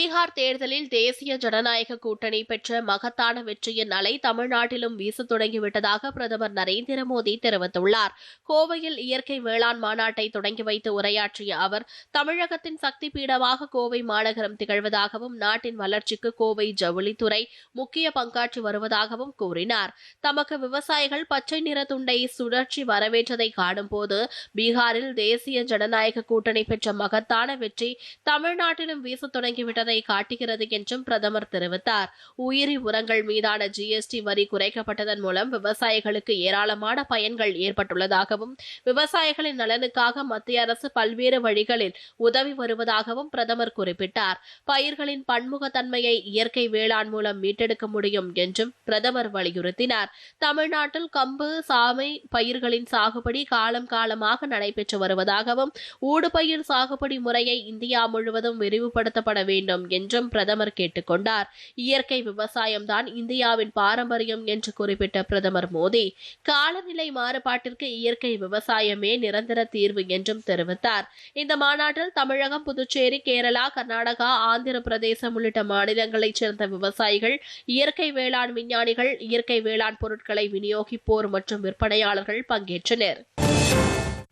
பீகார் தேர்தலில் தேசிய ஜனநாயக கூட்டணி பெற்ற மகத்தான வெற்றியின் அலை தமிழ்நாட்டிலும் வீசத் தொடங்கிவிட்டதாக பிரதமர் நரேந்திர மோடி தெரிவித்துள்ளார். கோவையில் இயற்கை வேளாண் மாநாட்டை தொடங்கி வைத்து உரையாற்றிய அவர் தமிழகத்தின் சக்தி பீடமாக கோவை மாநகரம் திகழ்வதாகவும் நாட்டின் வளர்ச்சிக்கு கோவை ஜவுளித்துறை முக்கிய பங்காற்றி வருவதாகவும் கூறினார். தமக்கு விவசாயிகள் பச்சை நிற துண்டை சுழற்சி வரவேற்றதை காணும்போது பீகாரில் தேசிய ஜனநாயக கூட்டணி பெற்ற மகத்தான வெற்றி தமிழ்நாட்டிலும் வீசத் தொடங்கிவிட்டது காட்டுகிறது என்றும் பிரதமர் தெரிவித்தார். உயிரி உரங்கள் மீதான ஜிஎஸ்டி வரி குறைக்கப்பட்டதன் மூலம் விவசாயிகளுக்கு ஏராளமான பயன்கள் ஏற்பட்டுள்ளதாகவும் விவசாயிகளின் நலனுக்காக மத்திய அரசு பல்வேறு வழிகளில் உதவி வருவதாகவும் பிரதமர் குறிப்பிட்டார். பயிர்களின் பன்முகத்தன்மையை இயற்கை வேளாண் மூலம் மீட்டெடுக்க முடியும் என்றும் பிரதமர் வலியுறுத்தினார். தமிழ்நாட்டில் கம்பு சாமை பயிர்களின் சாகுபடி காலம் காலமாக நடைபெற்று வருவதாகவும் ஊடுபயிர் சாகுபடி முறையை இந்தியா முழுவதும் விரிவுபடுத்தப்பட வேண்டும் என்றும் பிரதமர் கேட்டுக்கொண்டார். இயற்கை விவசாயம்தான் இந்தியாவின் பாரம்பரியம் என்று குறிப்பிட்ட பிரதமர் மோடி காலநிலை மாறுபாட்டிற்கு இயற்கை விவசாயமே நிரந்தர தீர்வு என்றும் தெரிவித்தார். இந்த மாநாட்டில் தமிழகம் புதுச்சேரி கேரளா கர்நாடகா ஆந்திர பிரதேசம் உள்ளிட்ட மாநிலங்களைச் சேர்ந்த விவசாயிகள் இயற்கை வேளாண் விஞ்ஞானிகள் இயற்கை வேளாண் பொருட்களை விநியோகிப்போர் மற்றும் விற்பனையாளர்கள் பங்கேற்றனர்.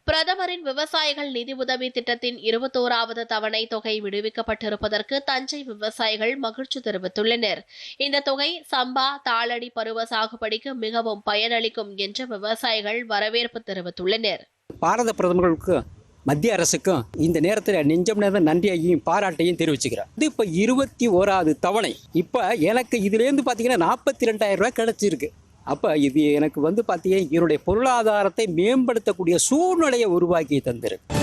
பிரதமரின் விவசாயிகள் நிதி உதவி திட்டத்தின் இருபத்தோராவது தவணை தொகை விடுவிக்கப்பட்டிருப்பதற்கு தஞ்சை விவசாயிகள் மகிழ்ச்சி தெரிவித்துள்ளனர். இந்த தொகை சம்பா தாளடி பருவ சாகுபடிக்கு மிகவும் பயனளிக்கும் என்று விவசாயிகள் வரவேற்பு தெரிவித்துள்ளனர். பாரத பிரதமர்களுக்கு மத்திய அரசுக்கும் இந்த நேரத்தில் நெஞ்சம் நேரம் நன்றியையும் பாராட்டையும் தெரிவிச்சுக்கிறேன். இது இப்போ இருபத்தி ஓராவது தவணை. இப்போ எனக்கு இதுலேருந்து பார்த்தீங்கன்னா நாற்பத்தி ரெண்டாயிரம் ரூபாய் கிடைச்சிருக்கு. அப்போ இது எனக்கு வந்து பார்த்தீங்கன்னா என்னுடைய பொருளாதாரத்தை மேம்படுத்தக்கூடிய சூழ்நிலையை உருவாக்கி தந்திருக்கு.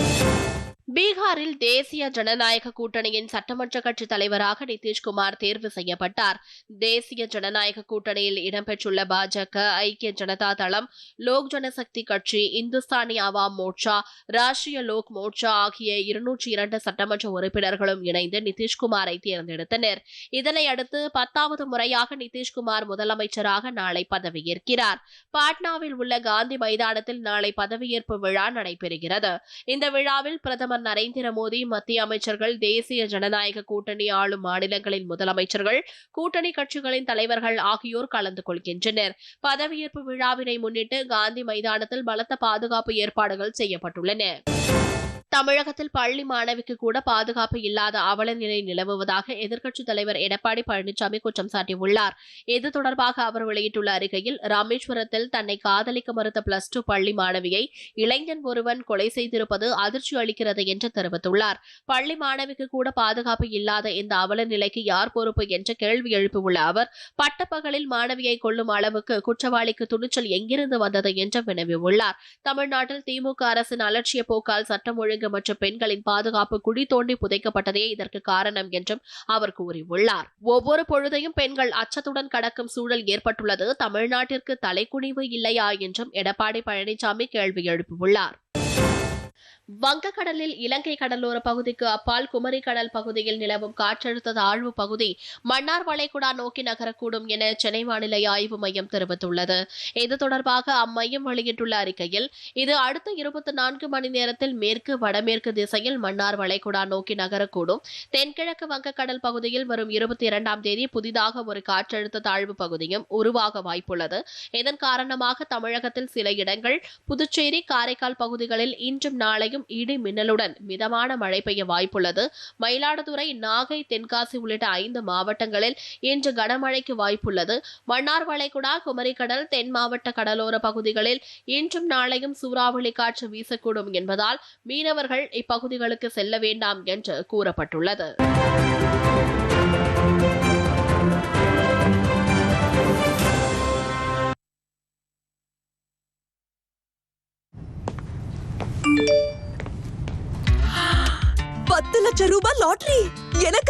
பீகாரில் தேசிய ஜனநாயக கூட்டணியின் சட்டமன்ற கட்சி தலைவராக நிதிஷ்குமார் தேர்வு செய்யப்பட்டார். தேசிய ஜனநாயக கூட்டணியில் இடம்பெற்றுள்ள பாஜக ஐக்கிய ஜனதா தளம் லோக் ஜனசக்தி கட்சி இந்துஸ்தானி அவாம் மோர்ச்சா ராஷ்டிரிய லோக் மோர்ச்சா ஆகிய இருநூற்றி இரண்டு சட்டமன்ற உறுப்பினர்களும் இணைந்து நிதிஷ்குமாரை தேர்ந்தெடுத்தனர். இதனையடுத்து பத்தாவது முறையாக நிதிஷ்குமார் முதலமைச்சராக நாளை பதவியேற்கிறார். பாட்னாவில் உள்ள காந்தி மைதானத்தில் நாளை பதவியேற்பு விழா நடைபெறுகிறது. இந்த விழாவில் பிரதமர் நரேந்திர மோடி மத்திய அமைச்சர்கள் தேசிய ஜனநாயக கூட்டணி ஆளும் மாநிலங்களின் முதலமைச்சர்கள் கூட்டணி கட்சிகளின் தலைவர்கள் ஆகியோர் கலந்து கொள்கின்றனர். பதவியேற்பு விழாவினை முன்னிட்டு காந்தி மைதானத்தில் பலத்த பாதுகாப்பு ஏற்பாடுகள் செய்யப்பட்டுள்ளன. தமிழகத்தில் பள்ளி மாணவிக்கு கூட பாதுகாப்பு இல்லாத அவல நிலை நிலவுவதாக எதிர்க்கட்சித் தலைவர் எடப்பாடி பழனிசாமி குற்றம் சாட்டியுள்ளார். இது தொடர்பாக அவர் வெளியிட்டுள்ள அறிக்கையில் ராமேஸ்வரத்தில் தன்னை காதலிக்க மறுத்த பிளஸ் டூ பள்ளி மாணவியை இளைஞன் ஒருவன் கொலை செய்திருப்பது அதிர்ச்சி அளிக்கிறது என்று தெரிவித்துள்ளார். பள்ளி மாணவிக்கு கூட பாதுகாப்பு இல்லாத இந்த அவல நிலைக்கு யார் பொறுப்பு என்ற கேள்வி எழுப்பியுள்ள அவர் பட்டப்பகலில் மாணவியை கொள்ளும் அளவுக்கு குற்றவாளிக்கு துணிச்சல் எங்கிருந்து வந்தது என்று வினவியுள்ளார். தமிழ்நாட்டில் திமுக அரசின் அலட்சிய போக்கால் சட்டம் ஒழுங்கு மற்றும் பெண்களின் பாதுகாப்பு குழி தோண்டி புதைக்கப்பட்டதே இதற்கு காரணம் என்றும் அவர் கூறியுள்ளார். ஒவ்வொரு பொழுதையும் பெண்கள் அச்சத்துடன் கடக்கும் சூழல் ஏற்பட்டுள்ளது. தமிழ்நாட்டிற்கு தலைக்குனிவு இல்லையா என்றும் எடப்பாடி பழனிசாமி கேள்வி எழுப்பியுள்ளார். வங்கக்கடலில் இலங்கை கடலோர பகுதிக்கு அப்பால் குமரி கடல் பகுதியில் நிலவும் காற்றழுத்த தாழ்வு பகுதி மன்னார் வளைகுடா நோக்கி நகரக்கூடும் என சென்னை வானிலை ஆய்வு மையம் தெரிவித்துள்ளது. இது தொடர்பாக அம்மையம் வெளியிட்டுள்ள அறிக்கையில் இது அடுத்த இருபத்தி நான்கு மணி நேரத்தில் மேற்கு வடமேற்கு திசையில் மன்னார் வளைகுடா நோக்கி நகரக்கூடும். தென்கிழக்கு வங்கக்கடல் பகுதியில் வரும் இருபத்தி இரண்டாம் தேதி புதிதாக ஒரு காற்றழுத்த தாழ்வு பகுதியும் உருவாக வாய்ப்புள்ளது. இதன் காரணமாக தமிழகத்தில் சில இடங்கள் புதுச்சேரி காரைக்கால் பகுதிகளில் இன்றும் நாளை நாளையும் இடி மின்னலுடன் மிதமான மழை பெய்ய வாய்ப்புள்ளது. மயிலாடுதுறை நாகை தென்காசி உள்ளிட்ட ஐந்து மாவட்டங்களில் இன்று கனமழைக்கு வாய்ப்புள்ளது. மன்னார் வளைகுடா குமரிக்கடல் தென் மாவட்ட கடலோர பகுதிகளில் இன்றும் நாளையும் சூறாவளி காற்று வீசக்கூடும் என்பதால் மீனவர்கள் இப்பகுதிகளுக்கு செல்ல வேண்டாம் என்று கூறப்பட்டுள்ளது. பத்து லட்சம் ரூபாய் லாட்டரி எனக்கு